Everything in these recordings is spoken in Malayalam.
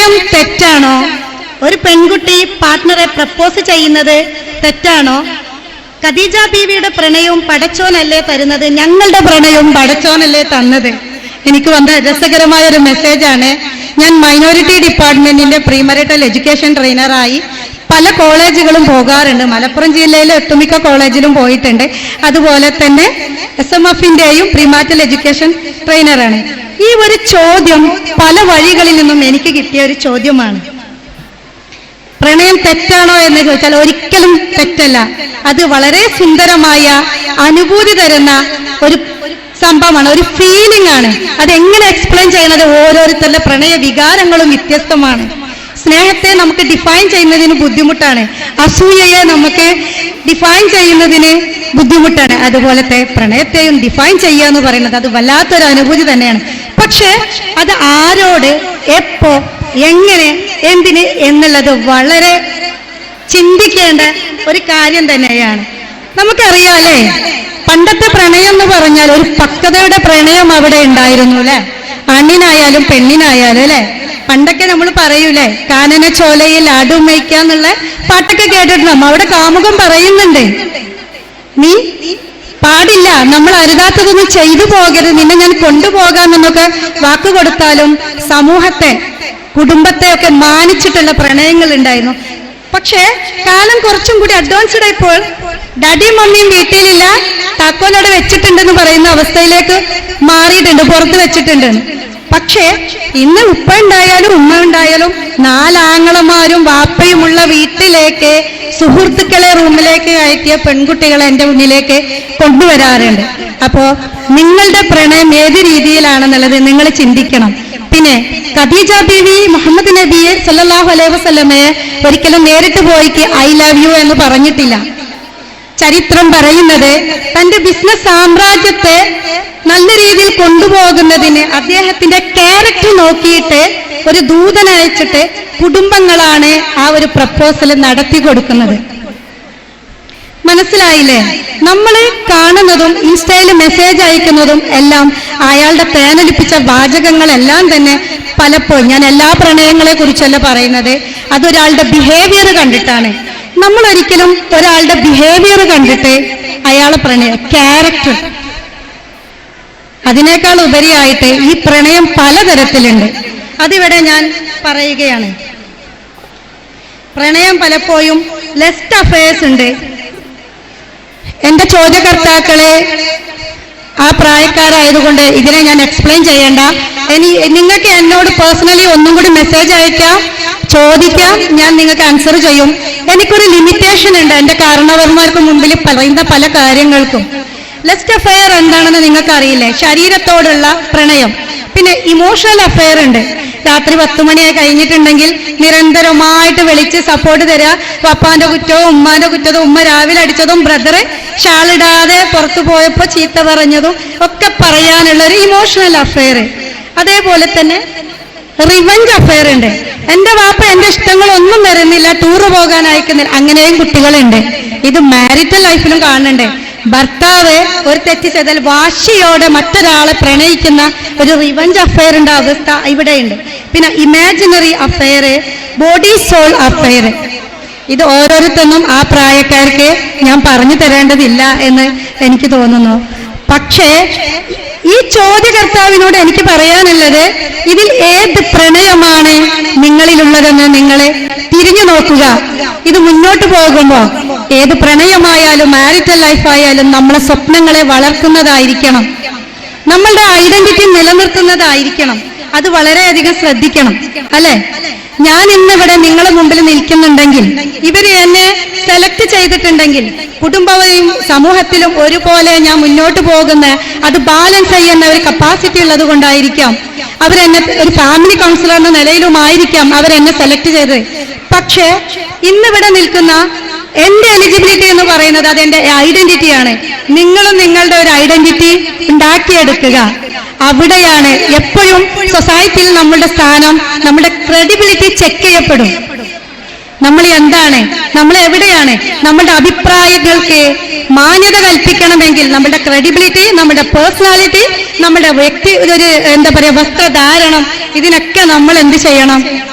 പ്രണയം തെറ്റാണോ? ഒരു പെൺകുട്ടി പാർട്ട്ണറെ പ്രപ്പോസ് ചെയ്യുന്നത് തെറ്റാണോ? ഖദീജ ബീവിയുടെ പ്രണയവും പടച്ചോനല്ലേ തരുന്നത്? ഞങ്ങളുടെ പ്രണയവും പടച്ചോനല്ലേ തന്നത്? എനിക്ക് വന്ന രസകരമായ ഒരു മെസ്സേജാണ് ഞാൻ മൈനോറിറ്റി ഡിപ്പാർട്ട്മെന്റിന്റെ പ്രീമറിറ്റൽ എഡ്യൂക്കേഷൻ ട്രെയിനറായി പല കോളേജുകളും പോകാറുണ്ട്. മലപ്പുറം ജില്ലയിലെ ഒട്ടുമിക്ക കോളേജിലും പോയിട്ടുണ്ട്. അതുപോലെ തന്നെ എസ് എം എഫിന്റെയും പ്രീമാറ്റൽ എഡ്യൂക്കേഷൻ ട്രെയിനറാണ് ഈ ഒരു ചോദ്യം പല വഴികളിൽ നിന്നും എനിക്ക് കിട്ടിയ ഒരു ചോദ്യമാണ്. പ്രണയം തെറ്റാണോ എന്ന് ചോദിച്ചാൽ ഒരിക്കലും തെറ്റല്ല. അത് വളരെ സുന്ദരമായ അനുഭൂതി തരുന്ന ഒരു സംഭവമാണ്. ഒരു ഫീലിംഗ് ആണ്. അത് എങ്ങനെ എക്സ്പ്ലെയിൻ ചെയ്യുന്നത്? ഓരോരുത്തരുടെ പ്രണയ വികാരങ്ങളും വ്യത്യസ്തമാണ്. സ്നേഹത്തെ നമുക്ക് ഡിഫൈൻ ചെയ്യുന്നതിന് ബുദ്ധിമുട്ടാണ്. അസൂയയെ നമുക്ക് ഡിഫൈൻ ചെയ്യുന്നതിന് ബുദ്ധിമുട്ടാണ്. അതുപോലത്തെ പ്രണയത്തെയും ഡിഫൈൻ ചെയ്യുക എന്ന് പറയുന്നത് അത് വല്ലാത്തൊരു അനുഭൂതി തന്നെയാണ്. പക്ഷേ അത് ആരോട് എപ്പോ എങ്ങനെ എന്തിന് എന്നുള്ളത് വളരെ ചിന്തിക്കേണ്ട ഒരു കാര്യം തന്നെയാണ്. നമുക്കറിയാലേ പണ്ടത്തെ പ്രണയം എന്ന് പറഞ്ഞാൽ ഒരു പക്വതയുടെ പ്രണയം അവിടെ ഉണ്ടായിരുന്നു അല്ലെ? ആണിനായാലും പെണ്ണിനായാലും അല്ലെ? പണ്ടൊക്കെ നമ്മൾ പറയൂലേ കാനന ചോലയിൽ ആടുമയ്ക്കാന്നുള്ള പാട്ടൊക്കെ കേട്ടിട്ടുണ്ടാവും അവിടെ കാമുകം പറയുന്നുണ്ട്. നീ പാടില്ല നമ്മൾ അരുതാത്തതൊന്നും ചെയ്തു പോകരുത്. നിന്നെ ഞാൻ കൊണ്ടുപോകാമെന്നൊക്കെ വാക്ക് കൊടുത്താലും സമൂഹത്തെ കുടുംബത്തെ ഒക്കെ മാനിച്ചിട്ടുള്ള പ്രണയങ്ങൾ ഉണ്ടായിരുന്നു. പക്ഷേ കാലം കുറച്ചും കൂടി അഡ്വാൻസ്ഡ് ആയപ്പോൾ ഡാഡിയും മമ്മിയും വീട്ടിലില്ല താക്കോലവിടെ വെച്ചിട്ടുണ്ടെന്ന് പറയുന്ന അവസ്ഥയിലേക്ക് മാറിയിട്ടുണ്ട് പുറത്ത് വെച്ചിട്ടുണ്ട്. പക്ഷേ ഇന്ന് ഉപ്പ ഉണ്ടായാലും ഉമ്മ ഉണ്ടായാലും നാലാങ്ങളമാരും വാപ്പയുമുള്ള വീട്ടിലേക്ക് സുഹൃത്തുക്കളെ റൂമിലേക്ക് അയക്കിയ പെൺകുട്ടികളെ എന്റെ മുന്നിലേക്ക് കൊണ്ടുവരാറുണ്ട്. അപ്പോ നിങ്ങളുടെ പ്രണയം ഏത് രീതിയിലാണെന്നുള്ളത് നിങ്ങൾ ചിന്തിക്കണം. പിന്നെ ഖദീജ ബീവി മുഹമ്മദ് നബിയെ സല്ലാഹു അലൈഹി വസ്ലമയെ ഒരിക്കലും നേരിട്ട് പോയിക്ക് ഐ ലവ് യു എന്ന് പറഞ്ഞിട്ടില്ല. ചരിത്രം പറയുന്നത് തന്റെ ബിസിനസ് സാമ്രാജ്യത്തെ നല്ല രീതിയിൽ കൊണ്ടുപോകുന്നതിന് അദ്ദേഹത്തിന്റെ ക്യാരക്ടർ നോക്കിയിട്ട് ഒരു ദൂതനയച്ചിട്ട് കുടുംബങ്ങളാണ് ആ ഒരു പ്രപ്പോസൽ നടത്തി കൊടുക്കുന്നത്. മനസ്സിലായില്ലേ? നമ്മൾ കാണുന്നതും ഇൻസ്റ്റയിൽ മെസ്സേജ് അയക്കുന്നതും എല്ലാം അയാളുടെ പേനലിപ്പിച്ച വാചകങ്ങളെല്ലാം തന്നെ പലപ്പോഴും ഞാൻ എല്ലാ പ്രണയങ്ങളെ കുറിച്ചല്ല പറയുന്നത് അതൊരാളുടെ ബിഹേവിയർ കണ്ടിട്ടാണ്. നമ്മൾ ഒരിക്കലും ഒരാളുടെ ബിഹേവിയർ കണ്ടിട്ട് അയാളെ പ്രണയ ക്യാരക്ടർ അതിനേക്കാൾ ഉപരിയായിട്ട് ഈ പ്രണയം പലതരത്തിലുണ്ട്. അതിവിടെ ഞാൻ പറയുകയാണ്. പ്രണയം പലപ്പോഴും ലെസ്റ്റ് അഫയേഴ്സ് ഉണ്ട്. എന്റെ ചോദ്യകർത്താക്കളെ ആ പ്രായക്കാരായതുകൊണ്ട് ഇതിനെ ഞാൻ എക്സ്പ്ലെയിൻ ചെയ്യേണ്ട. ഇനി നിങ്ങൾക്ക് എന്നോട് പേഴ്സണലി ഒന്നും കൂടി മെസ്സേജ് അയക്കാം. ചോദിക്കാം. ഞാൻ നിങ്ങൾക്ക് ആൻസർ ചെയ്യും. എനിക്കൊരു ലിമിറ്റേഷൻ ഉണ്ട്. എന്റെ കാരണവർമാർക്ക് മുമ്പിൽ പറയുന്ന പല കാര്യങ്ങൾക്കും. ലെസ്റ്റ് അഫയർ എന്താണെന്ന് നിങ്ങൾക്ക് അറിയില്ലേ ശരീരത്തോടുള്ള പ്രണയം. പിന്നെ ഇമോഷണൽ അഫയർ ഉണ്ട്. രാത്രി പത്ത് മണിയായി കഴിഞ്ഞിട്ടുണ്ടെങ്കിൽ നിരന്തരമായിട്ട് വിളിച്ച് സപ്പോർട്ട് തരിക പപ്പാന്റെ കുറ്റവും ഉമ്മാന്റെ കുറ്റവും ഉമ്മ രാവിലെ അടിച്ചതും ബ്രദറ് ഷാളിടാതെ പുറത്തു പോയപ്പോ ചീത്ത പറഞ്ഞതും ഒക്കെ പറയാനുള്ള ഒരു ഇമോഷണൽ അഫയർ അതേപോലെ തന്നെ റിവഞ്ച് അഫയർ ഉണ്ട്. എന്റെ വാപ്പ എന്റെ ഇഷ്ടങ്ങളൊന്നും വരുന്നില്ല. ടൂറ് പോകാൻ അയക്കുന്നില്ല. അങ്ങനെയും കുട്ടികളുണ്ട്. ഇത് മാരിറ്റൽ ലൈഫിലും കാണുന്നുണ്ട്. ഭർത്താവ് ഒരു തെറ്റ് ചെയ്താൽ വാശിയോടെ മറ്റൊരാളെ പ്രണയിക്കുന്ന ഒരു റിവഞ്ച് അഫയറിന്റെ അവസ്ഥ ഇവിടെയുണ്ട്. പിന്നെ imaginary affair body soul affair ഇത് ഓരോരുത്തൊന്നും ആ പ്രായക്കാർക്ക് ഞാൻ പറഞ്ഞു തരേണ്ടതില്ല എന്ന് എനിക്ക് തോന്നുന്നു. പക്ഷേ ഈ ചോദ്യകർത്താവിനോട് എനിക്ക് പറയാനുള്ളത് ഇതിൽ ഏത് പ്രണയമാണ് നിങ്ങളിലുള്ളതെന്ന് നിങ്ങൾ തിരിഞ്ഞു നോക്കുക. ഇത് മുന്നോട്ട് പോകുമ്പോൾ ഏത് പ്രണയമായാലും മാരിറ്റൽ ലൈഫ് ആയാലും നമ്മളെ സ്വപ്നങ്ങളെ വളർത്തുന്നതായിരിക്കണം. നമ്മളുടെ ഐഡന്റിറ്റി നിലനിർത്തുന്നതായിരിക്കണം. അത് വളരെയധികം ശ്രദ്ധിക്കണം. അല്ലെ? ഞാൻ ഇന്നിവിടെ നിങ്ങളെ മുമ്പിൽ നിൽക്കുന്നുണ്ടെങ്കിൽ ഇവർ എന്നെ സെലക്ട് ചെയ്തിട്ടുണ്ടെങ്കിൽ കുടുംബവും സമൂഹത്തിലും ഒരുപോലെ ഞാൻ മുന്നോട്ട് പോകുന്ന അത് ബാലൻസ് ചെയ്യുന്ന ഒരു കപ്പാസിറ്റി ഉള്ളത് കൊണ്ടായിരിക്കാം. അവരെന്നെ ഒരു ഫാമിലി കൗൺസിലർ എന്ന നിലയിലുമായിരിക്കാം അവരെന്നെ സെലക്ട് ചെയ്തത്. പക്ഷേ ഇന്നിവിടെ നിൽക്കുന്ന എന്റെ എലിജിബിലിറ്റി എന്ന് പറയുന്നത് അത് എന്റെ ഐഡന്റിറ്റിയാണ് നിങ്ങളും നിങ്ങളുടെ ഒരു ഐഡന്റിറ്റി ഉണ്ടാക്കിയെടുക്കുക. അവിടെയാണ് എപ്പോഴും സൊസൈറ്റിയിൽ നമ്മളുടെ സ്ഥാനം നമ്മുടെ ക്രെഡിബിലിറ്റി ചെക്ക് ചെയ്യപ്പെടും. നമ്മൾ എന്താണ്? നമ്മൾ എവിടെയാണ്? നമ്മുടെ അഭിപ്രായങ്ങൾക്ക് മാന്യത കൽപ്പിക്കണമെങ്കിൽ നമ്മുടെ ക്രെഡിബിലിറ്റി നമ്മുടെ പേഴ്സണാലിറ്റി നമ്മുടെ വ്യക്തി ഒരു എന്താ പറയുക വസ്ത്രധാരണം ഇതിനൊക്കെ നമ്മൾ എന്ത് ചെയ്യണം?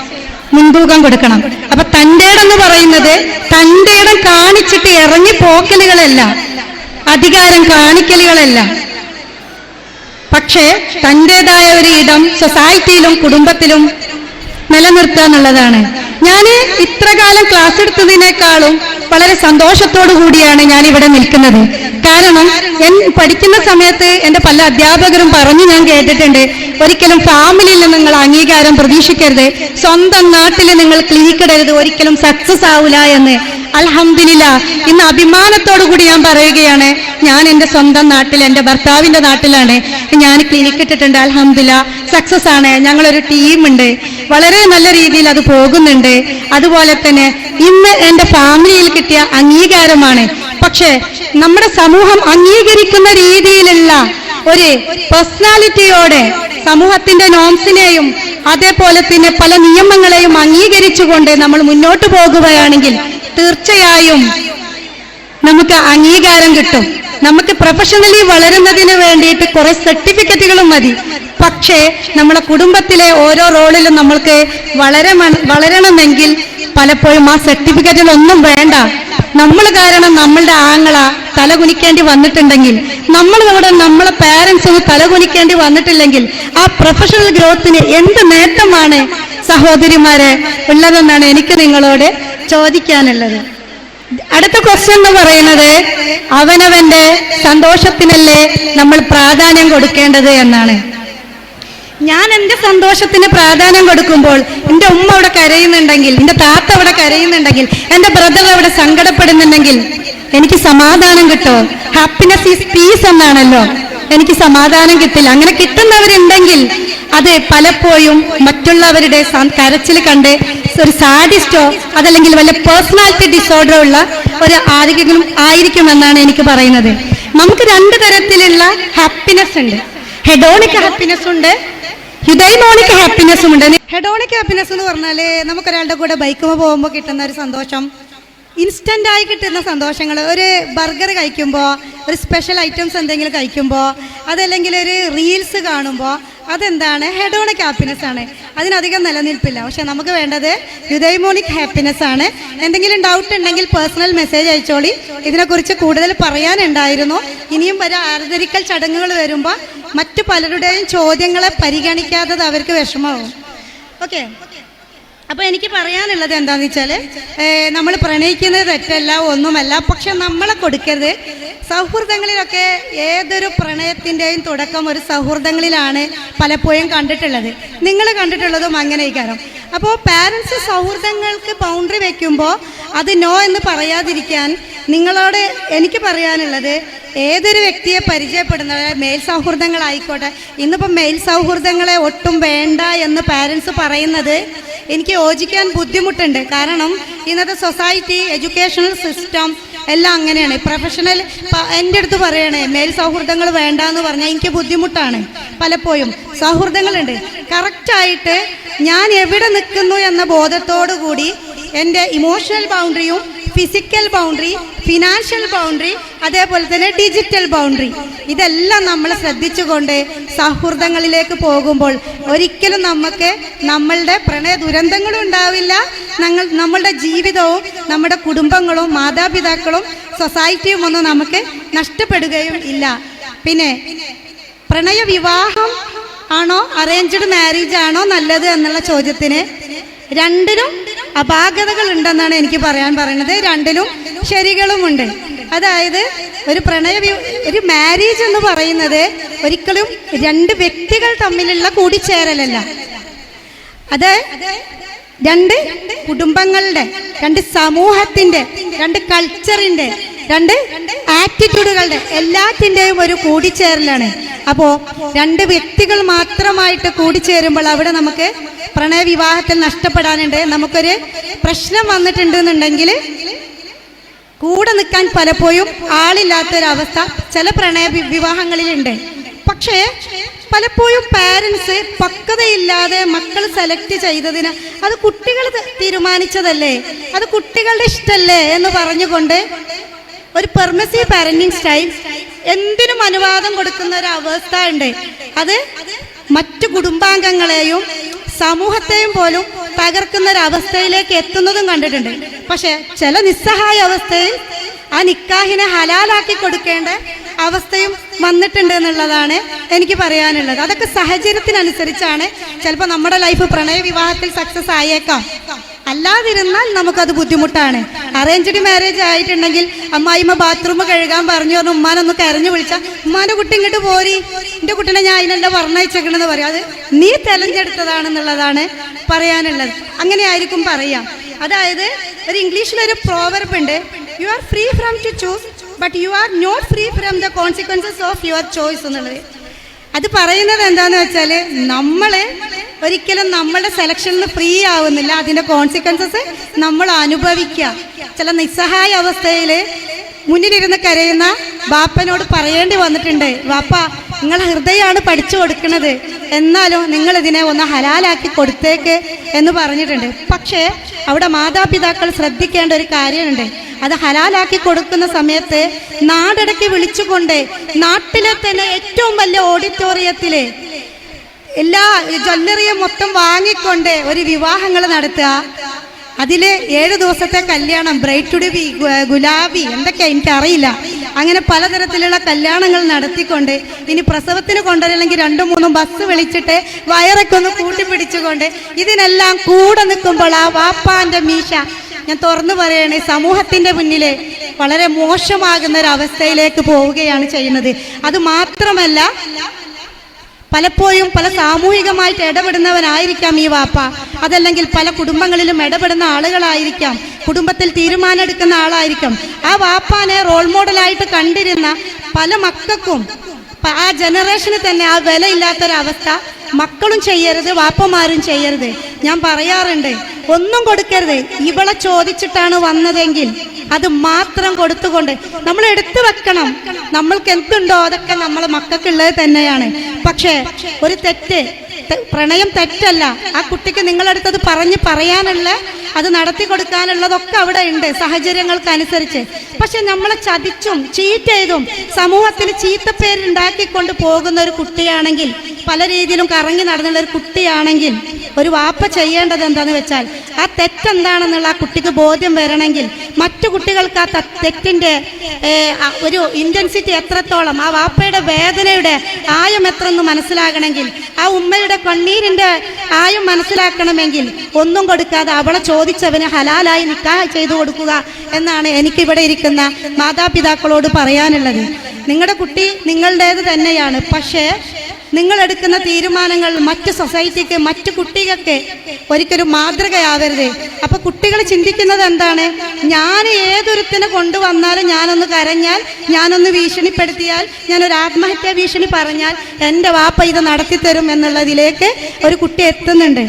മുൻതൂക്കം കൊടുക്കണം. അപ്പൊ തന്റെ എന്ന് പറയുന്നത് തന്റെ ഇടം കാണിച്ചിട്ട് ഇറങ്ങി പോക്കലുകളല്ല. അധികാരം കാണിക്കലുകളല്ല. പക്ഷേ തന്റെതായ ഒരു ഇടം സൊസൈറ്റിയിലും കുടുംബത്തിലും നിലനിർത്തുക എന്നുള്ളതാണ്. ഞാൻ ഇത്ര കാലം ക്ലാസ് എടുത്തതിനേക്കാളും വളരെ സന്തോഷത്തോടു കൂടിയാണ് ഞാൻ ഇവിടെ നിൽക്കുന്നത്. കാരണം ഞാൻ പഠിക്കുന്ന സമയത്ത് എന്റെ പല അധ്യാപകരും പറഞ്ഞു ഞാൻ കേട്ടിട്ടുണ്ട്. ഒരിക്കലും ഫാമിലിയിൽ നിന്ന് നിങ്ങൾ അംഗീകാരം പ്രതീക്ഷിക്കരുത്. സ്വന്തം നാട്ടിൽ നിങ്ങൾ ക്ലിനിക്ക് ഇടരുത്. ഒരിക്കലും സക്സസ് ആവില്ല എന്ന്. അൽഹംദില്ല ഇന്ന് അഭിമാനത്തോടു കൂടി ഞാൻ പറയുകയാണ് ഞാൻ എന്റെ സ്വന്തം നാട്ടിൽ എന്റെ ഭർത്താവിന്റെ നാട്ടിലാണ്. ഞാൻ ക്ലിനിക്ക് ഇട്ടിട്ടുണ്ട്. അൽഹംദില്ല സക്സസ് ആണ്. ഞങ്ങളൊരു ടീമുണ്ട് വളരെ നല്ല രീതിയിൽ അത് പോകുന്നുണ്ട്. അതുപോലെ തന്നെ ഇന്ന് എന്റെ ഫാമിലിയിൽ കിട്ടിയ അംഗീകാരമാണ്. പക്ഷേ നമ്മുടെ സമൂഹം അംഗീകരിക്കുന്ന രീതിയിലുള്ള ഒരു പേഴ്സണാലിറ്റിയോടെ സമൂഹത്തിന്റെ നോംസിനെയും അതേപോലെ തന്നെ പല നിയമങ്ങളെയും അംഗീകരിച്ചുകൊണ്ട് നമ്മൾ മുന്നോട്ട് പോകുകയാണെങ്കിൽ തീർച്ചയായും നമുക്ക് അംഗീകാരം കിട്ടും. നമുക്ക് പ്രൊഫഷണലി വളരുന്നതിന് വേണ്ടിയിട്ട് കുറെ സർട്ടിഫിക്കറ്റുകളും മതി. പക്ഷേ നമ്മുടെ കുടുംബത്തിലെ ഓരോ റോളിലും നമ്മൾക്ക് വളരെ വളരണമെങ്കിൽ പലപ്പോഴും ആ സർട്ടിഫിക്കറ്റിലൊന്നും വേണ്ട. നമ്മൾ കാരണം നമ്മളുടെ ആങ്ങള തലകുനിക്കേണ്ടി വന്നിട്ടുണ്ടെങ്കിൽ നമ്മൾ നമ്മുടെ നമ്മളെ പാരൻസ് ഒന്ന് തലകുനിക്കേണ്ടി വന്നിട്ടില്ലെങ്കിൽ ആ പ്രൊഫഷണൽ ഗ്രോത്തിന് എന്ത് നേട്ടമാണ് സഹോദരിമാരെ ഉള്ളതെന്നാണ് എനിക്ക് നിങ്ങളോട് ചോദിക്കാനുള്ളത്. അടുത്ത ക്വസ്റ്റ്യൻ എന്ന് പറയുന്നത് അവനവന്റെ സന്തോഷത്തിനല്ലേ നമ്മൾ പ്രാധാന്യം കൊടുക്കേണ്ടത് എന്നാണ്. ഞാൻ എന്റെ സന്തോഷത്തിന് പ്രാധാന്യം കൊടുക്കുമ്പോൾ എന്റെ ഉമ്മ അവിടെ കരയുന്നുണ്ടെങ്കിൽ എന്റെ താത്ത അവിടെ കരയുന്നുണ്ടെങ്കിൽ എന്റെ ബ്രദർ അവിടെ സങ്കടപ്പെടുന്നുണ്ടെങ്കിൽ എനിക്ക് സമാധാനം കിട്ടോ? ഹാപ്പിനെസ് ഈസ് പീസ് എന്നാണല്ലോ. എനിക്ക് സമാധാനം കിട്ടില്ല. അങ്ങനെ കിട്ടുന്നവരുണ്ടെങ്കിൽ അത് പലപ്പോഴും മറ്റുള്ളവരുടെ കരച്ചിൽ കണ്ട് ഒരു സാഡിസ്റ്റോ അതല്ലെങ്കിൽ വല്ല പേഴ്സണാലിറ്റി ഡിസോർഡറോ ഉള്ള ഒരു ആരെങ്കിലും ആയിരിക്കുമെന്നാണ് എനിക്ക് പറയുന്നത്. നമുക്ക് രണ്ട് തരത്തിലുള്ള ഹാപ്പിനെസ് ഉണ്ട്. ഹെഡോണിക് ഹാപ്പിനെസ് ഉണ്ട് ഹൃദയമോണിക് ഹാപ്പിനെസ്സും ഉണ്ട്. ഹെഡോണിക് ഹാപ്പിനെസ് എന്ന് പറഞ്ഞാൽ നമുക്കൊരാളുടെ കൂടെ ബൈക്കുമ്പോൾ പോകുമ്പോൾ കിട്ടുന്ന ഒരു സന്തോഷം. ഇൻസ്റ്റന്റ് ആയി കിട്ടുന്ന സന്തോഷങ്ങൾ ഒരു ബർഗർ കഴിക്കുമ്പോൾ ഒരു സ്പെഷ്യൽ ഐറ്റംസ് എന്തെങ്കിലും കഴിക്കുമ്പോൾ അതല്ലെങ്കിൽ ഒരു റീൽസ് കാണുമ്പോൾ അതെന്താണ്? ഹെഡോണിക് ഹാപ്പിനെസ് ആണ്. അതിനധികം നിലനിൽപ്പില്ല. പക്ഷെ നമുക്ക് വേണ്ടത് ഹൃദയമോണിക് ഹാപ്പിനെസ് ആണ്. എന്തെങ്കിലും ഡൗട്ട് ഉണ്ടെങ്കിൽ പേഴ്സണൽ മെസ്സേജ് അയച്ചോളി. ഇതിനെക്കുറിച്ച് കൂടുതൽ പറയാനുണ്ടായിരുന്നു. ഇനിയും വരെ ആർദരിക്കൽ ചടങ്ങുകൾ വരുമ്പോൾ മറ്റു പലരുടെയും ചോദ്യങ്ങളെ പരിഗണിക്കാത്തത് അവർക്ക് വിഷമമാവും. ഓക്കെ അപ്പോൾ എനിക്ക് പറയാനുള്ളത് എന്താന്ന് വെച്ചാൽ നമ്മൾ പ്രണയിക്കുന്നത് തെറ്റല്ല ഒന്നുമല്ല. പക്ഷെ നമ്മളെ കൊടുക്കരുത്. സൗഹൃദങ്ങളിലൊക്കെ ഏതൊരു പ്രണയത്തിന്റെയും തുടക്കം ഒരു സൗഹൃദങ്ങളിലാണ് പലപ്പോഴും കണ്ടിട്ടുള്ളത്. നിങ്ങൾ കണ്ടിട്ടുള്ളതും അങ്ങനെ കാരണം അപ്പോൾ പാരൻസ് സൗഹൃദങ്ങൾക്ക് ബൗണ്ടറി വെക്കുമ്പോൾ അത് നോ എന്ന് പറയാതിരിക്കാൻ നിങ്ങളോട് എനിക്ക് പറയാനുള്ളത് ഏതൊരു വ്യക്തിയെ പരിചയപ്പെടുന്ന മെയിൽ സൗഹൃദങ്ങളായിക്കോട്ടെ ഇന്നിപ്പോൾ മെയിൽ സൗഹൃദങ്ങളെ ഒട്ടും വേണ്ട എന്ന് പാരൻസ് പറയുന്നത് എനിക്ക് യോജിക്കാൻ ബുദ്ധിമുട്ടുണ്ട്. കാരണം ഇന്നത്തെ സൊസൈറ്റി എഡ്യൂക്കേഷണൽ സിസ്റ്റം എല്ലാം അങ്ങനെയാണ്. പ്രൊഫഷണൽ എന്റെ അടുത്ത് പറയണേ മേൽ സൗഹൃദങ്ങൾ വേണ്ട എന്ന് പറഞ്ഞാൽ എനിക്ക് ബുദ്ധിമുട്ടാണ്. പലപ്പോഴും സൗഹൃദങ്ങളുണ്ട്. കറക്റ്റായിട്ട് ഞാൻ എവിടെ നിൽക്കുന്നു എന്ന ബോധത്തോടു കൂടി എന്റെ ഇമോഷണൽ ബൗണ്ടറിയും ഫിസിക്കൽ ബൗണ്ടറി ഫിനാൻഷ്യൽ ബൗണ്ടറി അതേപോലെ തന്നെ ഡിജിറ്റൽ ബൗണ്ടറി ഇതെല്ലാം നമ്മൾ ശ്രദ്ധിച്ചുകൊണ്ട് സൗഹൃദങ്ങളിലേക്ക് പോകുമ്പോൾ ഒരിക്കലും നമുക്ക് നമ്മളുടെ പ്രണയ ദുരന്തങ്ങളും ഉണ്ടാവില്ല. ഞങ്ങൾ നമ്മളുടെ ജീവിതവും നമ്മുടെ കുടുംബങ്ങളും മാതാപിതാക്കളും സൊസൈറ്റിയും ഒന്നും നമുക്ക് നഷ്ടപ്പെടുകയും ഇല്ല. പിന്നെ പ്രണയ വിവാഹം ആണോ അറേഞ്ച്ഡ് മാരേജ് ആണോ നല്ലത് എന്നുള്ള ചോദ്യത്തിന് രണ്ടിനും അപാകതകൾ ഉണ്ടെന്നാണ് എനിക്ക് പറയാൻ പറയുന്നത്. രണ്ടിലും ശരികളുമുണ്ട്. അതായത് ഒരു പ്രണയ ഒരു മാരേജ് എന്ന് പറയുന്നത് ഒരിക്കലും രണ്ട് വ്യക്തികൾ തമ്മിലുള്ള കൂടിച്ചേരലല്ല. അത് രണ്ട് കുടുംബങ്ങളുടെ രണ്ട് സമൂഹത്തിന്റെ രണ്ട് കൾച്ചറിന്റെ രണ്ട് ആറ്റിറ്റ്യൂഡുകളുടെ എല്ലാത്തിന്റെയും ഒരു കൂടിച്ചേരലാണ്. അപ്പോൾ രണ്ട് വ്യക്തികൾ മാത്രമായിട്ട് കൂടിച്ചേരുമ്പോൾ അവിടെ നമുക്ക് പ്രണയ വിവാഹത്തിൽ നഷ്ടപ്പെടാനുണ്ട്. നമുക്കൊരു പ്രശ്നം വന്നിട്ടുണ്ട് എന്നുണ്ടെങ്കിൽ കൂടെ നിൽക്കാൻ പലപ്പോഴും ആളില്ലാത്തൊരവസ്ഥ ചില പ്രണയ വിവാഹങ്ങളിലുണ്ട് പക്ഷേ പലപ്പോഴും പാരൻസ് പക്വതയില്ലാതെ മക്കൾ സെലക്ട് ചെയ്തതിന് അത് കുട്ടികൾ തീരുമാനിച്ചതല്ലേ? അത് കുട്ടികളുടെ ഇഷ്ടമല്ലേ എന്ന് പറഞ്ഞുകൊണ്ട് ഒരു പെർമസീവ് പാരന്റിങ് സ്റ്റൈൽ എന്തിനും അനുവാദം കൊടുക്കുന്ന ഒരു അവസ്ഥ ഉണ്ട്. അത് മറ്റു കുടുംബാംഗങ്ങളെയും സമൂഹത്തെയും പോലും തകർക്കുന്ന ഒരു അവസ്ഥയിലേക്ക് എത്തുന്നതും കണ്ടിട്ടുണ്ട്. പക്ഷെ ചില നിസ്സഹായ അവസ്ഥയിൽ ആ നിക്കാഹിനെ ഹലാലാക്കി കൊടുക്കേണ്ട അവസ്ഥയും വന്നിട്ടുണ്ട് എന്നുള്ളതാണ് എനിക്ക് പറയാനുള്ളത്. അതൊക്കെ സാഹചര്യത്തിനനുസരിച്ചാണ്. ചിലപ്പോൾ നമ്മുടെ ലൈഫ് പ്രണയ വിവാഹത്തിൽ സക്സസ് ആയേക്കാം. അല്ലാതിരുന്നാൽ നമുക്കത് ബുദ്ധിമുട്ടാണ്. അറേഞ്ച്ഡ് മാരേജ് ആയിട്ടുണ്ടെങ്കിൽ അമ്മായിമ്മ ബാത്റൂം കഴുകാൻ പറഞ്ഞു പറഞ്ഞു ഉമ്മാനൊന്ന് കരഞ്ഞു വിളിച്ചാൽ ഉമ്മാനെ കുട്ടി ഇങ്ങോട്ട് പോരി. എന്റെ കുട്ടീനെ ഞാൻ അതിനെല്ലാം പറഞ്ഞയച്ചേക്കണെന്ന് പറയാം. അത് നീ തെരഞ്ഞെടുത്തതാണെന്നുള്ളതാണ് പറയാനുള്ളത്. അങ്ങനെ ആയിരിക്കും പറയാം. അതായത് ഒരു ഇംഗ്ലീഷിലൊരു പ്രോവർബ് ഉണ്ട്. You are free from to choose but you are not free from the consequences of your choice എന്നുള്ളത്. അത് പറയുന്നത് എന്താന്ന് വെച്ചാൽ നമ്മൾ ഒരിക്കലും നമ്മളുടെ സെലക്ഷനിൽ ഫ്രീ ആവുന്നില്ല. അതിന്റെ കോൺസിക്വൻസസ് നമ്മൾ അനുഭവിക്കുക. ചില നിസ്സഹായ അവസ്ഥയിൽ മുന്നിലിരുന്ന് കരയുന്ന ബാപ്പനോട് പറയേണ്ടി വന്നിട്ടുണ്ട് ബാപ്പ നിങ്ങൾ ഹൃദയമാണ് പഠിച്ചു കൊടുക്കുന്നത്. എന്നാലും നിങ്ങൾ ഇതിനെ ഒന്ന് ഹലാലാക്കി കൊടുത്തേക്ക് എന്ന് പറഞ്ഞിട്ടുണ്ട്. പക്ഷേ അവിടെ മാതാപിതാക്കൾ ശ്രദ്ധിക്കേണ്ട ഒരു കാര്യമുണ്ട്. അത് ഹലാലാക്കി കൊടുക്കുന്ന സമയത്ത് നാടടക്കി വിളിച്ചുകൊണ്ട് നാട്ടിലെ തന്നെ ഏറ്റവും വലിയ ഓഡിറ്റോറിയത്തിലെ എല്ലാ ജ്വല്ലറിയും മൊത്തം വാങ്ങിക്കൊണ്ട് ഒരു വിവാഹങ്ങൾ നടത്തുക. അതിൽ ഏഴ് ദിവസത്തെ കല്യാണം ബ്രൈറ്റ് ടു ബി ഗുലാബി എന്തൊക്കെയാ എനിക്കറിയില്ല അങ്ങനെ പലതരത്തിലുള്ള കല്യാണങ്ങൾ നടത്തിക്കൊണ്ട് ഇനി പ്രസവത്തിന് കൊണ്ടുവരില്ലെങ്കിൽ രണ്ടും മൂന്നും ബസ് വിളിച്ചിട്ട് വയറൊക്കെ ഒന്ന് കൂട്ടിപ്പിടിച്ചുകൊണ്ട് ഇതിനെല്ലാം കൂടെ നിൽക്കുമ്പോൾ ആ വാപ്പാന്റെ മീശ ഞാൻ തുറന്നു പറയണേ സമൂഹത്തിന്റെ മുന്നിലെ വളരെ മോശമാകുന്ന ഒരു അവസ്ഥയിലേക്ക് പോവുകയാണ് ചെയ്യുന്നത്. അത് മാത്രമല്ല പലപ്പോഴും പല സാമൂഹികമായിട്ട് ഇടപെടുന്നവനായിരിക്കാം ഈ വാപ്പ. അതല്ലെങ്കിൽ പല കുടുംബങ്ങളിലും ഇടപെടുന്ന ആളുകളായിരിക്കാം. കുടുംബത്തിൽ തീരുമാനമെടുക്കുന്ന ആളായിരിക്കാം. ആ വാപ്പാനെ റോൾ മോഡലായിട്ട് കണ്ടിരുന്ന പല മക്കൾക്കും ആ ജനറേഷന് തന്നെ ആ വിലയില്ലാത്തൊരവസ്ഥ മക്കളും ചെയ്യരുത് വാപ്പമാരും ചെയ്യരുത്. ഞാൻ പറയാറുണ്ട് ഒന്നും കൊടുക്കരുത്. ഇവളെ ചോദിച്ചിട്ടാണ് വന്നതെങ്കിൽ അത് മാത്രം കൊടുത്തുകൊണ്ട് നമ്മൾ എടുത്തു വെക്കണം. നമ്മൾക്ക് എന്തുണ്ടോ അതൊക്കെ നമ്മളെ മക്കൾക്കുള്ളത് തന്നെയാണ്. പക്ഷേ ഒരു തെറ്റ് പ്രണയം തെറ്റല്ല. ആ കുട്ടിക്ക് നിങ്ങളടുത്തത് പറഞ്ഞ് പറയാനുള്ള അത് നടത്തി കൊടുക്കാനുള്ളതൊക്കെ അവിടെ ഉണ്ട് സാഹചര്യങ്ങൾക്കനുസരിച്ച്. പക്ഷെ നമ്മളെ ചതിച്ചും ചീറ്റ് ചെയ്തും സമൂഹത്തിൽ ചീത്തപ്പേരുണ്ടാക്കിക്കൊണ്ട് പോകുന്ന ഒരു കുട്ടിയാണെങ്കിൽ പല രീതിയിലും കറങ്ങി നടന്നുള്ള ഒരു കുട്ടിയാണെങ്കിൽ ഒരു വാപ്പ ചെയ്യേണ്ടത് എന്താന്ന് വെച്ചാൽ ആ തെറ്റെന്താണെന്നുള്ള ആ കുട്ടിക്ക് ബോധ്യം വരണമെങ്കിൽ മറ്റു കുട്ടികൾക്ക് ആ തെറ്റിന്റെ ഒരു ഇന്റൻസിറ്റി എത്രത്തോളം ആ വാപ്പയുടെ വേദനയുടെ ആയം എത്ര എന്ന് മനസ്സിലാകണമെങ്കിൽ ആ ഉമ്മയുടെ കണ്ണീരിന്റെ ആയം മനസ്സിലാക്കണമെങ്കിൽ ഒന്നും കൊടുക്കാതെ അവളെ ചോദിച്ചവന് ഹലാലായി നിക്കാഹ് ചെയ്തു കൊടുക്കുക എന്നാണ് എനിക്കിവിടെ ഇരിക്കുന്ന മാതാപിതാക്കളോട് പറയാനുള്ളത്. നിങ്ങളുടെ കുട്ടി നിങ്ങളുടേത് തന്നെയാണ്. പക്ഷേ നിങ്ങൾ എടുക്കുന്ന തീരുമാനങ്ങൾ മറ്റ് സൊസൈറ്റിക്ക് മറ്റു കുട്ടികൾക്ക് ഒരിക്കലും മാതൃകയാവരുത്. അപ്പൊ കുട്ടികൾ ചിന്തിക്കുന്നത് എന്താണ്? ഞാൻ ഏതൊരുത്തിനെ കൊണ്ടുവന്നാലും ഞാനൊന്ന് കരഞ്ഞാൽ ഞാനൊന്ന് ഭീഷണിപ്പെടുത്തിയാൽ ഞാനൊരു ആത്മഹത്യാ ഭീഷണി പറഞ്ഞാൽ എന്റെ വാപ്പ ഇത് നടത്തിത്തരും എന്നുള്ളതിലേക്ക് ഒരു കുട്ടി എത്തുന്നുണ്ട്.